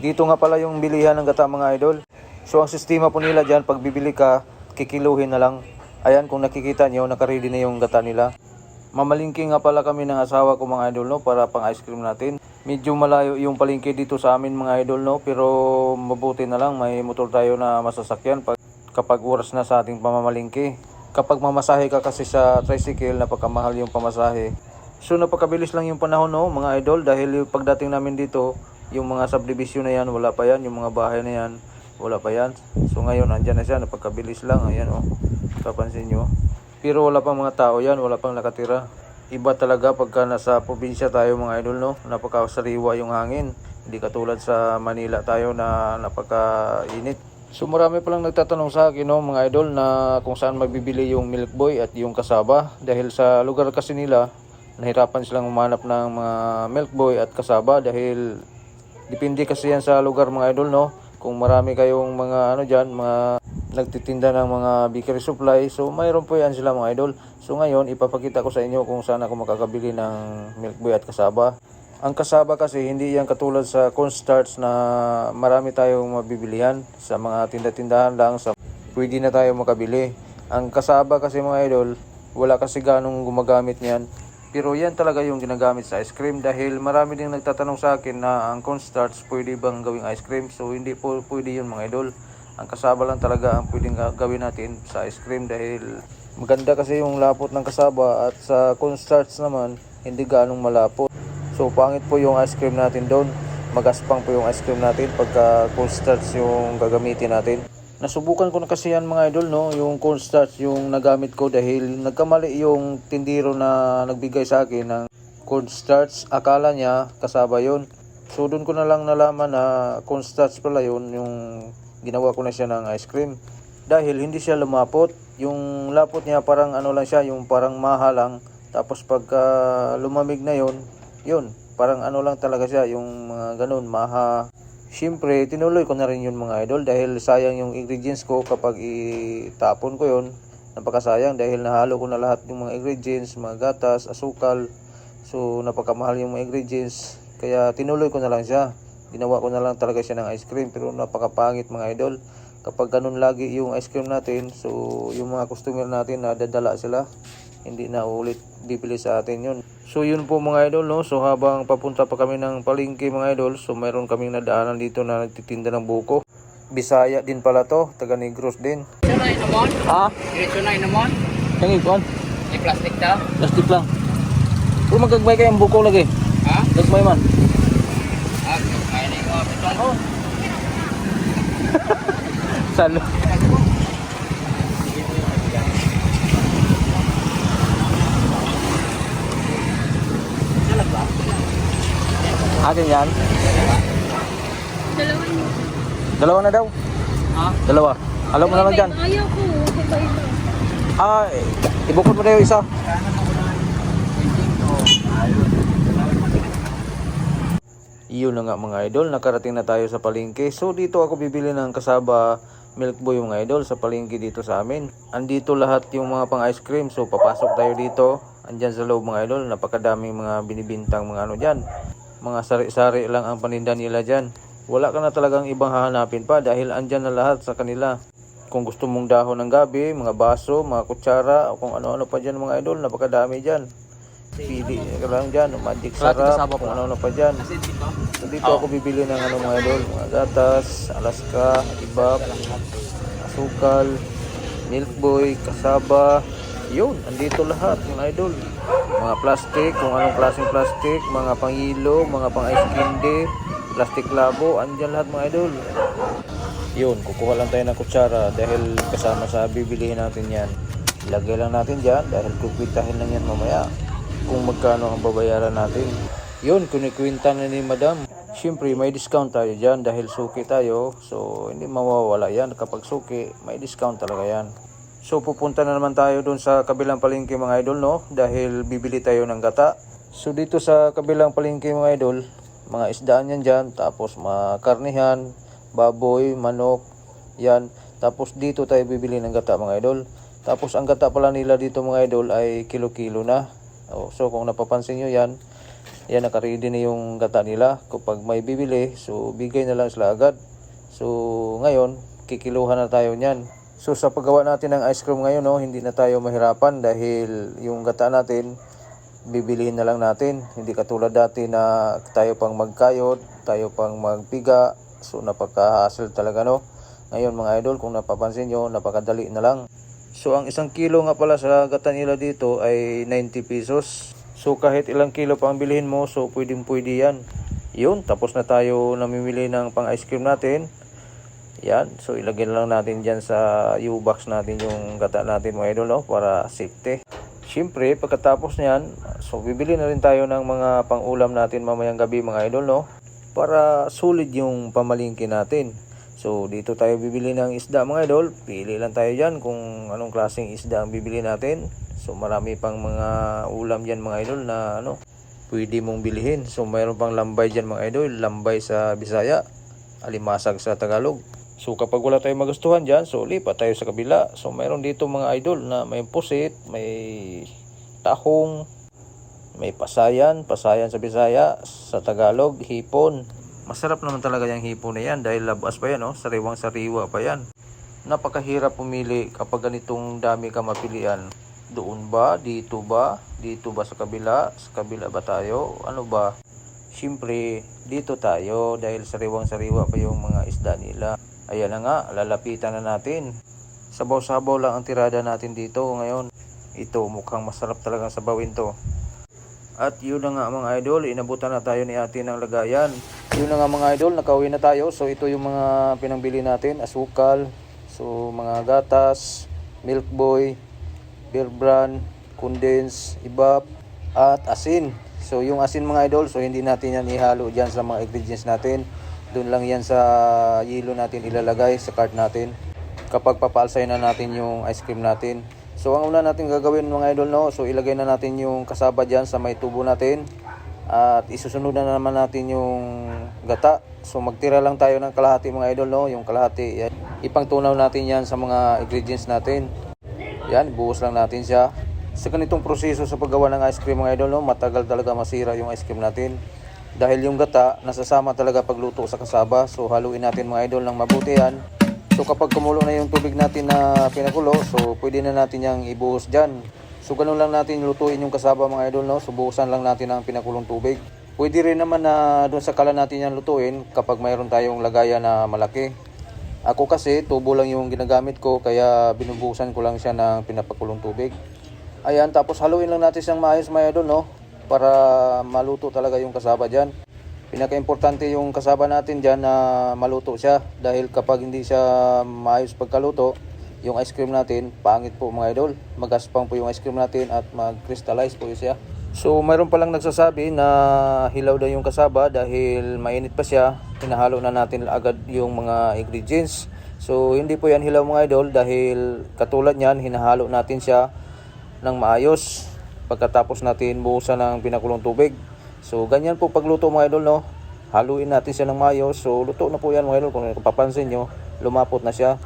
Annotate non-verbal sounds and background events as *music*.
Dito nga pala yung bilihan ng gata mga idol. So ang sistema po nila dyan, pag bibili ka, kikiluhin na lang. Ayan, kung nakikita nyo, nakaready na yung gata nila. Mamalingki nga pala kami ng asawa ko mga idol no para pang ice cream natin. Medyo malayo yung palengke dito sa amin mga idol no pero mabuti na lang may motor tayo na masasakyan pag kapag oras na sa ating pamamalingki. Kapag mamasahe ka kasi sa tricycle napakamahal yung pamasahe. So napakabilis lang yung panahon no mga idol dahil pagdating namin dito yung mga subdivision na yan wala pa yan yung mga bahay na yan wala pa yan. So ngayon andyan na siya napakabilis lang ayan oh. Kapansin nyo. Pero wala pang mga tao yan, wala pang nakatira. Iba talaga pagka nasa probinsya tayo mga idol, no? Napakasariwa yung hangin. Hindi katulad sa Manila tayo na napakainit. So marami palang nagtatanong sa akin, no, mga idol, na kung saan magbibili yung Milk Boy at yung kasaba. Dahil sa lugar kasi nila, nahirapan silang umanap ng mga Milk Boy at kasaba dahil depende kasi yan sa lugar mga idol, no? Kung marami kayong mga ano dyan, mga nagtitinda ng mga bakery supply. So, mayroon po yan sila mga idol. So, ngayon, ipapakita ko sa inyo kung saan ako makakabili ng milk boy at kasaba. Ang kasaba kasi, hindi yan katulad sa cornstarch na marami tayong mabibilihan. Sa mga tinda-tindahan lang, sa pwede na tayo makabili. Ang kasaba kasi mga idol, wala kasi ganong gumagamit niyan. Pero yan talaga yung ginagamit sa ice cream dahil marami ding nagtatanong sa akin na ang cornstarch pwede bang gawing ice cream. So hindi po pwede yun mga idol. Ang kasaba lang talaga ang pwedeng ga- gawin natin sa ice cream dahil maganda kasi yung lapot ng kasaba at sa cornstarch naman hindi ganong malapot. So pangit po yung ice cream natin doon. Magaspang po yung ice cream natin pagka cornstarch yung gagamitin natin. Nasubukan ko na kasi yan mga idol no, yung cornstarch yung nagamit ko dahil nagkamali yung tindiro na nagbigay sa akin ng cornstarch. Akala niya kasaba yon. So doon ko na lang nalaman na cornstarch pala yun yung ginawa ko na siya ng ice cream. Dahil hindi siya lumapot. Yung lapot niya parang ano lang siya, yung parang maha lang. Tapos pagka lumamig na yon, yun, parang ano lang talaga siya, yung mga ganun, maha. Siyempre, tinuloy ko na rin yun mga idol dahil sayang yung ingredients ko kapag itapon ko yun. Napakasayang dahil nahalo ko na lahat yung mga ingredients, mga gatas, asukal. So, napakamahal yung mga ingredients. Kaya tinuloy ko na lang siya. Ginawa ko na lang talaga siya ng ice cream pero napakapangit mga idol. Kapag ganun lagi yung ice cream natin, so yung mga customer natin nadadala sila. Hindi na ulit bibili sa atin yun. So yun po mga idol, no? So habang papunta pa kami ng palengke mga idol, so mayroon kaming nadaanan dito na nagtitinda ng buko. Bisaya din pala to, taga Negros din. Ito na inamon? Ha? Ito na inamon? Yung ikon? May plastic daw? Plastic lang. Pero magagbay kayong buko lagi. Ha? Gagmay man. Ah, kaya na yung mga pitong. *laughs* Oh. Salo. Akin yan? Dalawa niyo. Dalawa na daw. Ha? Dalawa. Alam mo na lang dyan. Ayaw ko. Ah, ibukod mo na yung isa. Iyon na nga mga idol, nakarating na tayo sa palengke. So dito ako bibili ng kasaba milk boy mga idol sa palengke dito sa amin. Andito lahat yung mga pang ice cream. So papasok tayo dito. Andyan sa loob mga idol, napakadaming mga binibintang mga ano dyan. Mga sari-sari lang ang paninda nila dyan. Wala ka na talagang ibang hahanapin pa dahil andyan na lahat sa kanila. Kung gusto mong dahon ng gabi, mga baso, mga kutsara, o kung ano-ano pa dyan mga idol, napakadami dyan. Pili ka lang dyan, magic sarap, kung ano-ano pa dyan. So dito ako bibili ng ano mga idol, mga gatas, alaska, ibap, asukal, milk boy, kasaba, yun, andito lahat mga idol. Mga plastic, kung anong klaseng plastic, mga panghilo, mga pang ice candy, plastic labo, andyan lahat mga idol. Yun, kukuha lang tayo ng kutsara dahil kasama sa bibilihin natin yan. Ilagay lang natin dyan dahil kukwitahin lang yan mamaya kung magkano ang babayaran natin. Yun, kunikwinta na ni madam. Siyempre, may discount tayo dyan dahil suki tayo. So, hindi mawawala yan. Kapag suki, may discount talaga yan. So, pupunta na naman tayo dun sa kabilang palengke mga idol, no? Dahil bibili tayo ng gata. So, dito sa kabilang palengke mga idol, mga isdaan yan dyan. Tapos, mga karnihan, baboy, manok, yan. Tapos, dito tayo bibili ng gata mga idol. Tapos, ang gata pala nila dito mga idol ay kilo-kilo na. Oh, so, kung napapansin nyo yan, Yan, nakaready na yung gata nila. Kapag may bibili, so bigay na lang sila agad. So ngayon, kikiluhan na tayo niyan. So sa paggawa natin ng ice cream ngayon, no, hindi na tayo mahirapan dahil yung gata natin, bibilihin na lang natin. Hindi katulad dati na tayo pang magkayod, tayo pang magpiga. So napaka-hassle talaga no. Ngayon mga idol, kung napapansin nyo, napakadali na lang. So ang isang kilo nga pala sa gata nila dito ay 90 pesos. So kahit ilang kilo pa ang bilhin mo, so pwedeng pwede yan. Yun, tapos na tayo namimili ng pang ice cream natin. Yan, so ilagay lang natin dyan sa U-box natin yung gata natin mga idol no, para safety. Siyempre, pagkatapos niyan, so bibili na rin tayo ng mga pang-ulam natin mamayang gabi mga idol no, para solid yung pamalingki natin. So dito tayo bibili ng isda mga idol, pili lang tayo dyan kung anong klaseng isda ang bibili natin. So marami pang mga ulam dyan mga idol na ano, pwede mong bilihin. So mayroon pang lambay dyan mga idol, lambay sa Bisaya, alimasag sa Tagalog. So kapag wala tayong magustuhan dyan, so lipat tayo sa kabila. So mayroon dito mga idol na may pusit, may tahong, may pasayan, pasayan sa Bisaya, sa Tagalog, hipon. Masarap naman talaga yung hipon na yan dahil labas pa yan, oh, sariwang sariwa pa yan. Napakahirap pumili kapag ganitong dami ka mapilian. Doon ba? Dito ba? Dito ba sa kabila? Sa kabila ba tayo? Ano ba? Siyempre, dito tayo dahil sariwang sariwa pa yung mga isda nila. Ayan na nga, lalapitan na natin. Sabaw-sabaw lang ang tirada natin dito ngayon. Ito, mukhang masarap talagang sabawin to. At yun na nga mga idol, inabutan na tayo ni ate ng lagayan. Yun na nga mga idol, nakauwi na tayo. So ito yung mga pinangbili natin, asukal, so mga gatas, milk boy, beer brand, condense, ibap, at asin. So yung asin mga idol, so hindi natin yan ihalo dyan sa mga ingredients natin. Doon lang yan sa yelo natin ilalagay sa cart natin. Kapag papaalsay na natin yung ice cream natin. So ang una natin gagawin mga idol no, so ilagay na natin yung kasaba dyan sa may tubo natin. At isusunod na naman natin yung gata. So magtira lang tayo ng kalahati mga idol no, yung kalahati. Yan. Ipangtunaw natin yan sa mga ingredients natin. Yan, buhos lang natin siya. Sa ganitong proseso sa paggawa ng ice cream mga idol no, matagal talaga masira yung ice cream natin. Dahil yung gata, nasasama talaga pagluto sa kasaba. So haluin natin mga idol ng mabuti yan. So kapag kumulo na yung tubig natin na pinakulo, so pwede na natin yung ibuhos dyan. So ganun lang natin lutuin yung kasaba mga idol, no? So buhusan lang natin ang pinakulong tubig. Pwede rin naman na doon sa kala natin yan lutuin kapag mayroon tayong lagayan na malaki. Ako kasi tubo lang yung ginagamit ko kaya binubuhusan ko lang siya ng pinapakulong tubig. Ayan, tapos haluin lang natin siyang maayos mga idol, no? Para maluto talaga yung kasaba dyan. Pinaka-importante yung kasaba natin dyan na maluto siya. Dahil kapag hindi siya maayos pagkaluto, yung ice cream natin, pangit po mga idol. Magaspang po yung ice cream natin at mag-crystallize po siya. So mayroon palang nagsasabi na hilaw daw yung kasaba dahil mainit pa siya. Hinahalo na natin agad yung mga ingredients. So hindi po yan hilaw mga idol dahil katulad niyan hinahalo natin siya ng maayos pagkatapos natin buhusan ng pinakulong tubig. So ganyan po pagluto mga idol no. Haluin natin siya ng maayos. So luto na po yan mga idol kung papansin nyo lumapot na siya.